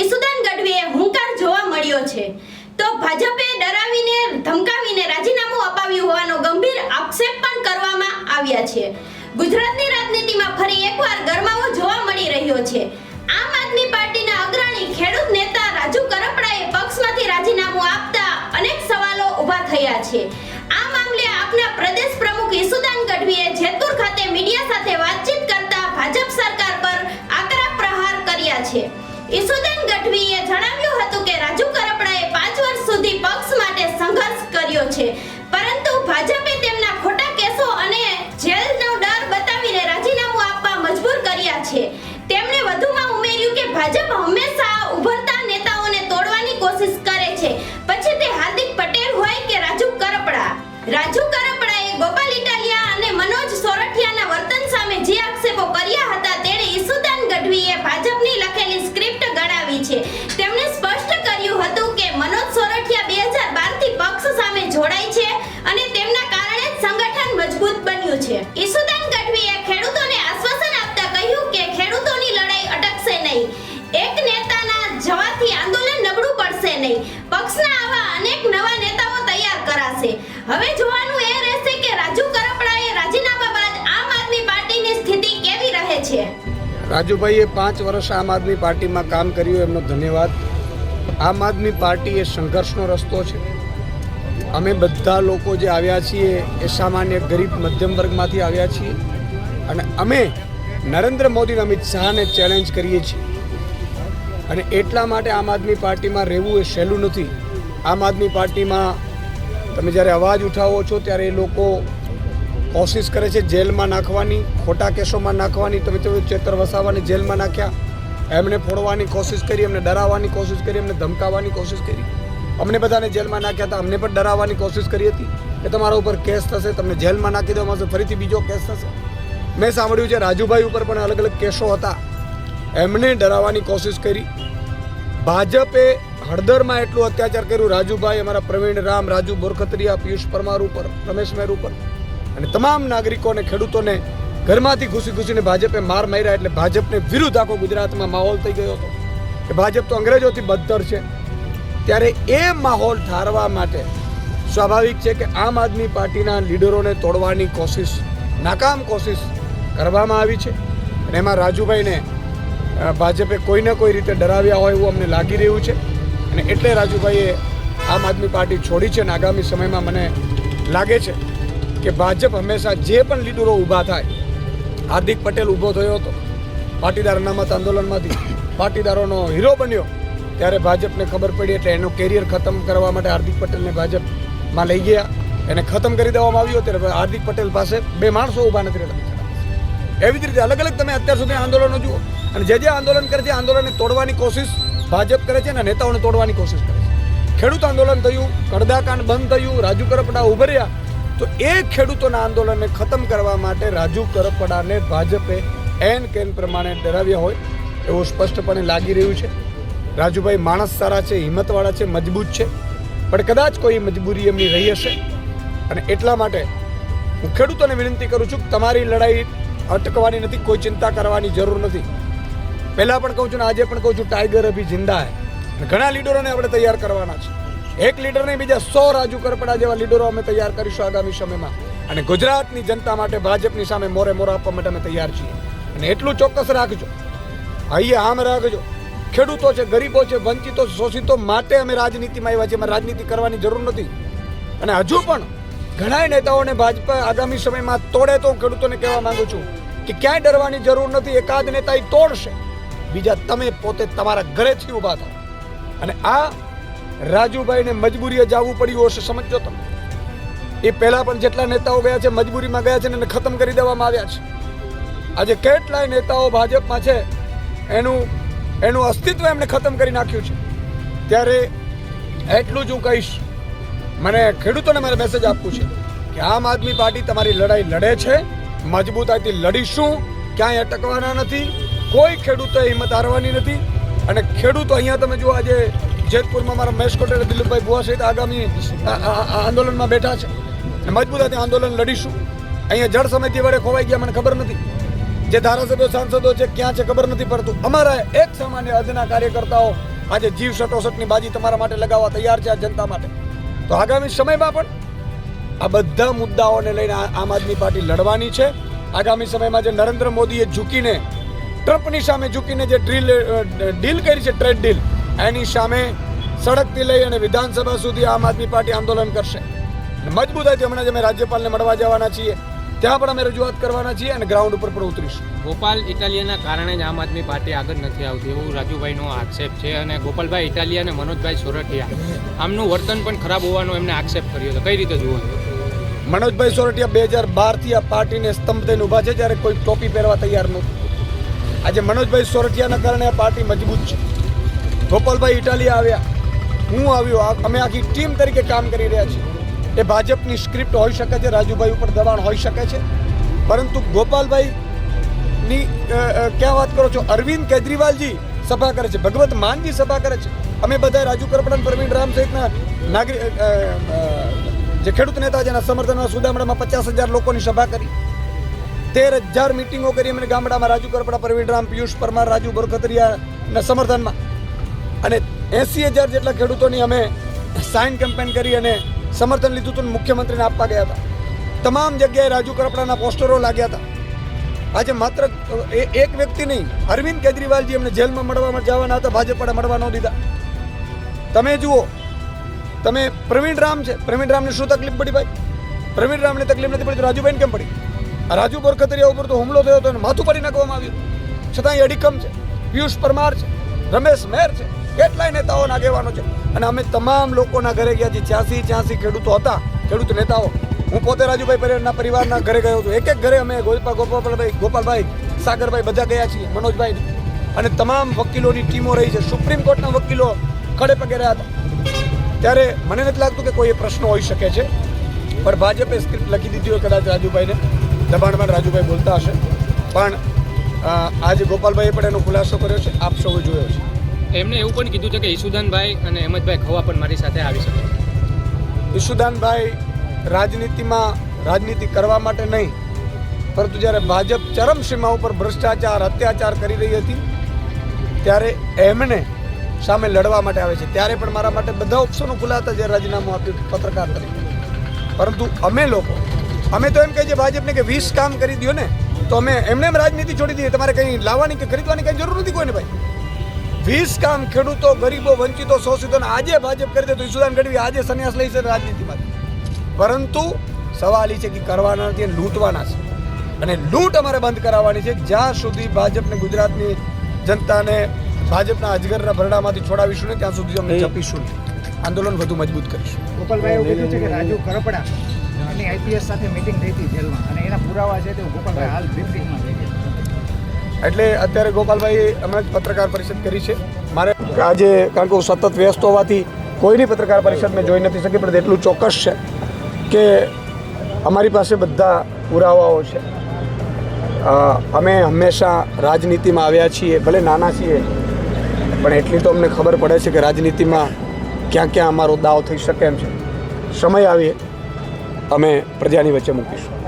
ઈસુદાન ગઢવીએ હુંકાર જોવા મળ્યો છે. તો ભાજપે ડરાવીને, ધમકાવીને રાજીનામું અપાવ્યું હોવાનો ગંભીર આક્ષેપ પણ કરવામાં આવ્યા છે. ગુજરાતની રાજનીતિમાં ફરી એકવાર ગરમાવો જોવા મળી રહ્યો છે. આમ આદમી પાર્ટીના અગ્રણી ખેડૂત નેતા રાજુ કરપડાએ પક્ષમાંથી રાજીનામું આપતા અનેક સવાલો ઊભા થયા છે. છે રાજુભાઈએ પાંચ વર્ષ આમ આદમી પાર્ટીમાં કામ કર્યું, એમનો ધન્યવાદ. આમ આદમી પાર્ટી એ સંઘર્ષનો રસ્તો છે. અમે બધા લોકો જે આવ્યા છીએ એ સામાન્ય ગરીબ મધ્યમ વર્ગમાંથી આવ્યા છીએ અને અમે નરેન્દ્ર મોદી અમિત શાહને ચેલેન્જ કરીએ છીએ. અને એટલા માટે આમ આદમી પાર્ટીમાં રહેવું એ સહેલું નથી. આમ આદમી પાર્ટીમાં તમે જ્યારે અવાજ ઉઠાવો છો ત્યારે એ લોકો કોશિશ કરે છે જેલમાં નાખવાની, ખોટા કેસોમાં નાખવાની તમે તમે ચેતર વસાવાની જેલમાં નાખ્યા. એમને ફોડવાની કોશિશ કરી, એમને ડરાવવાની કોશિશ કરી, એમને ધમકાવવાની કોશિશ કરી. અમને બધાને જેલમાં નાખ્યા હતા, અમને પણ ડરાવવાની કોશિશ કરી હતી કે તમારા ઉપર કેસ થશે, તમને જેલમાં નાખી દેવામાં આવશે ફરીથી બીજો કેસ થશે. મેં સાંભળ્યું છે રાજુભાઈ ઉપર પણ અલગ અલગ કેસો હતા. એમને ડરાવવાની કોશિશ કરી. ભાજપે હળદરમાં એટલું અત્યાચાર કર્યું, રાજુભાઈ અમારા પ્રવીણ રામ, રાજુ બોરખત્રિયા, પિયુષ પરમાર ઉપર, રમેશ મેર ઉપર. અને તમામ નાગરિકોને ખેડૂતોને ઘરમાંથી ઘૂસી ઘૂસીને ભાજપે માર માર્યા એટલે ભાજપને વિરુદ્ધ આખો ગુજરાતમાં માહોલ થઈ ગયો હતો. કે ભાજપ તો અંગ્રેજોથી બદતર છે. ત્યારે એ માહોલ ઠારવા માટે સ્વાભાવિક છે કે આમ આદમી પાર્ટીના લીડરોને તોડવાની કોશિશ, નાકામ કોશિશ કરવામાં આવી છે. અને એમાં રાજુભાઈને ભાજપે કોઈને કોઈ રીતે ડરાવ્યા હોય એવું અમને લાગી રહ્યું છે. અને એટલે રાજુભાઈએ આમ આદમી પાર્ટી છોડી છે અને આગામી સમયમાં મને લાગે છે કે ભાજપ હંમેશા જે પણ લીડરો ઊભા થાય, હાર્દિક પટેલ ઊભો થયો હતો, પાટીદાર અનામત આંદોલનમાંથી પાટીદારોનો હીરો બન્યો, ત્યારે ભાજપને ખબર પડી એટલે એનું કેરિયર ખતમ કરવા માટે હાર્દિક પટેલને ભાજપમાં લઈ ગયા. એને ખતમ કરી દેવામાં આવ્યો ત્યારે હાર્દિક પટેલ પાસે બે માણસો ઊભા નથી રહેતા. એવી જ રીતે અલગ અલગ તમે અત્યાર સુધી આંદોલનો જુઓ, અને જે જે આંદોલન કરે છે આંદોલનને તોડવાની કોશિશ ભાજપ કરે છે અને નેતાઓને તોડવાની કોશિશ કરે છે. ખેડૂત આંદોલન થયું, કડદાકાંડ બંધ થયું, રાજુ કરપડા ઉભર્યા તો એ ખેડૂતોના આંદોલનને ખતમ કરવા માટે રાજુ કરપડાને ભાજપે એન કેન પ્રમાણે ડરાવ્યા હોય એવું સ્પષ્ટપણે લાગી રહ્યું છે. રાજુભાઈ માણસ સારા છે, હિંમતવાળા છે, મજબૂત છે. પણ કદાચ કોઈ મજબૂરી એમની રહી હશે. અને એટલા માટે હું ખેડૂતોને વિનંતી કરું છું કે તમારી લડાઈ અટકવાની નથી, કોઈ ચિંતા કરવાની જરૂર નથી. પહેલાં પણ કહું છું ને આજે પણ કહું છું, ટાઈગર અભી જિંદા હે. ઘણા લીડરોને આપણે તૈયાર કરવાના છે. એક લીડર નહીં બીજા સો રાજુ કરપડા જેવા લીડરો અમે તૈયાર કરીશું આગામી સમયમાં. અને ગુજરાતની જનતા માટે ભાજપની સામે મોરે મોરા આપવા માટે અમે તૈયાર છીએ. અને એટલું ચોક્કસ રાખજો. અહીંયા આમ રાખજો. ખેડૂતો છે, ગરીબો છે, વંચિતો, શોષિતો માટે અમે રાજનીતિમાં આવ્યા છીએ. રાજનીતિ કરવાની જરૂર નથી. અને હજુ પણ ઘણા નેતાઓને ભાજપા આગામી સમયમાં તોડે તો હું ખેડૂતોને કહેવા માંગુ છું કે ક્યાંય ડરવાની જરૂર નથી. એકાદ નેતા તોડશે. બીજા તમે પોતે તમારા ઘરેથી ઊભા થાઓ. અને આ રાજુભાઈને મજબૂરીએ જવું પડ્યું હશે સમજો તમે. એ પહેલા પણ જેટલા નેતાઓ ગયા છે, મજબૂરીમાં ગયા છે ને ખતમ કરી દેવામાં આવ્યા છે. આજે કેટલાય નેતાઓ ભાજપમાં છે, એનું એનું અસ્તિત્વ એમણે ખતમ કરી નાખ્યું છે. ત્યારે એટલું જ હું કહીશ. મને ખેડૂતોને મારે મેસેજ આપવું છે કે આમ આદમી પાર્ટી તમારી લડાઈ લડે છે, મજબૂતાઈથી લડીશું, ક્યાંય અટકવાના નથી, કોઈ ખેડૂતોએ હિંમત હારવાની નથી, અને ખેડૂતો અહીંયા તમે જુઓ આજે જેતપુરમાં મારા મહેશ કોટેલ દિલીપભાઈ ભુવા સહિત આગામી આંદોલનમાં બેઠા છે. મજબૂતાથી આંદોલન લડીશું. અહીંયા જળ સમિતિ વડે ખોવાઈ ગયા, મને ખબર નથી. જે ધારાસભ્યો, સાંસદો છે, ક્યાં છે, ખબર નથી પડતું. અમારા એક સામાન્ય અદના કાર્યકર્તાઓ આજે જીવ સટોસટની બાજી તમારા માટે લગાવવા તૈયાર છે આ જનતા માટે. તો આગામી સમયમાં પણ આ બધા મુદ્દાઓને લઈને આમ આદમી પાર્ટી લડવાની છે. આગામી સમયમાં જે નરેન્દ્ર મોદીએ ઝૂકીને, ટ્રમ્પની સામે ઝૂકીને જે ડ્રીલ ડીલ કરી છે ટ્રેડ ડીલ એની સામે સડકથી લઈ અને વિધાનસભા સુધી આમ આદમી પાર્ટી આંદોલન કરશે. અને મજબૂતાઈથી હમણાં જ અમે રાજ્યપાલને મળવા જવાના છીએ. ત્યાં પણ અમે રજૂઆત કરવાના છીએ અને ગ્રાઉન્ડ ઉપર પણ ઉતરીશું. ગોપાલ ઇટાલિયાના કારણે જ આમ આદમી પાર્ટી આગળ નથી આવતી એવું રાજુભાઈનો આક્ષેપ છે અને ગોપાલભાઈ ઇટાલિયા અને મનોજભાઈ સોરઠિયા આમનું વર્તન પણ ખરાબ હોવાનો એમને આક્ષેપ કર્યો હતો કઈ રીતે જુઓ? મનોજભાઈ સોરઠિયા બે હજાર બારથી આ પાર્ટીને સ્તંભ થઈને ઊભા છે જ્યારે કોઈ ટોપી પહેરવા તૈયાર નહોતું આજે મનોજભાઈ સોરઠિયાના કારણે આ પાર્ટી મજબૂત છે. ગોપાલભાઈ ઇટાલી આવ્યા. હું આવ્યો. અમે આખી ટીમ તરીકે કામ કરી રહ્યા છીએ. એ ભાજપની સ્ક્રિપ્ટ હોઈ શકે છે, રાજુભાઈ ઉપર દબાણ હોઈ શકે છે. પરંતુ ગોપાલભાઈની ક્યાં વાત કરો છો? અરવિંદ કેજરીવાલજી સભા કરે છે. ભગવત માનજી સભા કરે છે. અમે બધા રાજુ કરપડન પ્રવીણ રામ સહિતના નાગરિક જે ખેડૂત નેતા જેના સમર્થનમાં સુદામડામાં પચાસ હજાર લોકોની સભા કરી. તેર હજાર મિટિંગો કરી. અમે ગામડામાં રાજુ કરપડા પ્રવીણ રામ, પિયુષ પરમાર, રાજુ બરખતરિયાના સમર્થનમાં. અને એંસી હજાર જેટલા ખેડૂતોની અમે સાઇન કેમ્પેન કરી અને સમર્થન લીધું હતું મુખ્યમંત્રીને આપવા ગયા હતા. તમામ જગ્યાએ રાજુ કરપડાના પોસ્ટરો લાગ્યા હતા. આજે માત્ર એક વ્યક્તિ નહીં, અરવિંદ કેજરીવાલજી એમને જેલમાં મળવા જવાના હતા ભાજપ વાળા મળવા ન દીધા. તમે જુઓ, તમે પ્રવીણ રામ છે, પ્રવીણ રામને શું તકલીફ પડી ભાઈ? પ્રવીણ રામને તકલીફ નથી પડી તો રાજુભાઈને કેમ પડી? રાજુ બોરખતરિયા ઉપર તો હુમલો થયો હતો અને માથું પડી નાખવામાં આવ્યું. છતાં એ અડીકમ છે, પિયુષ પરમાર છે, રમેશ મેર છે. કેટલાય નેતાઓના આગેવાનો છે. અને અમે તમામ લોકોના ઘરે ગયા છીએ. છ્યાસી છ્યાસી ખેડૂતો હતા, ખેડૂત નેતાઓ. હું પોતે રાજુભાઈ પરેડના પરિવારના ઘરે ગયો હતો એક એક ઘરે અમે ગોપાલ, ગોપાલભાઈ ગોપાલભાઈ, સાગરભાઈ બધા ગયા છીએ મનોજભાઈ અને તમામ વકીલોની ટીમો રહી છે. સુપ્રીમ કોર્ટના વકીલો ખડે પગે રહ્યા હતા. ત્યારે મને નથી લાગતું કે કોઈ એ પ્રશ્ન હોઈ શકે છે. પણ ભાજપે સ્ક્રિપ્ટ લખી દીધી હોય કદાચ રાજુભાઈને. દબાણમાં રાજુભાઈ બોલતા હશે. પણ આજે ગોપાલભાઈએ પણ એનો ખુલાસો કર્યો છે. આપ સૌએ જોયો છે. એમને એવું પણ કીધું છે કે ઈસુદાનભાઈ અને અહેમદભાઈ ખવા પણ મારી સાથે આવી શકે છે. ઈશુદાનભાઈ રાજનીતિમાં રાજનીતિ કરવા માટે નહીં, પરંતુ જ્યારે ભાજપ ચરમસીમા ઉપર ભ્રષ્ટાચાર, અત્યાચાર કરી રહી હતી, ત્યારે એમને સામે લડવા માટે આવે છે. ત્યારે પણ મારા માટે બધા ઓપ્શનો ખુલ્લા હતા જ્યારે રાજીનામું આપ્યું પત્રકાર તરીકે. પરંતુ અમે લોકો, અમે તો એમ કહીએ છીએ ભાજપને કે વીસ કામ કરી દો ને, તો અમે એમને એમ રાજનીતિ છોડી દઈએ. તમારે કંઈ લાવવાની કે ખરીદવાની કંઈ જરૂર નથી કોઈને ભાઈ. વીસ કામ ખેડૂતો ગરીબો વંચિતો શોષિતોને આજે ભાજપ કરી દે તો ઈશુદાન ગઢવી આજે સંન્યાસ લઈ છે રાજનીતિમાં પરંતુ સવાલ એ છે કે કરવાના નથી લૂંટવાના છે. અને લૂંટ અમારે બંધ કરાવવાની છે. જ્યાં સુધી ભાજપને ગુજરાતની જનતાને ભાજપના અજગરના ભરડામાંથી છોડાવીશું ને ત્યાં સુધી અમે જપીશું. આંદોલન વધુ મજબૂત કરીશું. ગોપાલભાઈ એવું કીધું છે કે રાજુ કરપડા અને આઈપીએસ સાથે મીટિંગ થઈ હતી જેલમાં. અને એના પુરાવા છે તે ગોપાલભાઈ હાલ બ્રિફિંગમાં એટલે અત્યારે ગોપાલભાઈ હમણાં જ પત્રકાર પરિષદ કરી છે. મારે આજે કારણ કે હું સતત વ્યસ્ત હોવાથી કોઈની પત્રકાર પરિષદ મેં જોઈ નથી શકી, પણ એટલું ચોક્કસ છે કે અમારી પાસે બધા પુરાવાઓ છે. અમે હંમેશા રાજનીતિમાં આવ્યા છીએ, ભલે નાના છીએ, પણ એટલી તો અમને ખબર પડે છે કે રાજનીતિમાં ક્યાં ક્યાં અમારો દાવ થઈ શકે એમ છે. સમય આવીએ, અમે પ્રજાની વચ્ચે મૂકીશું.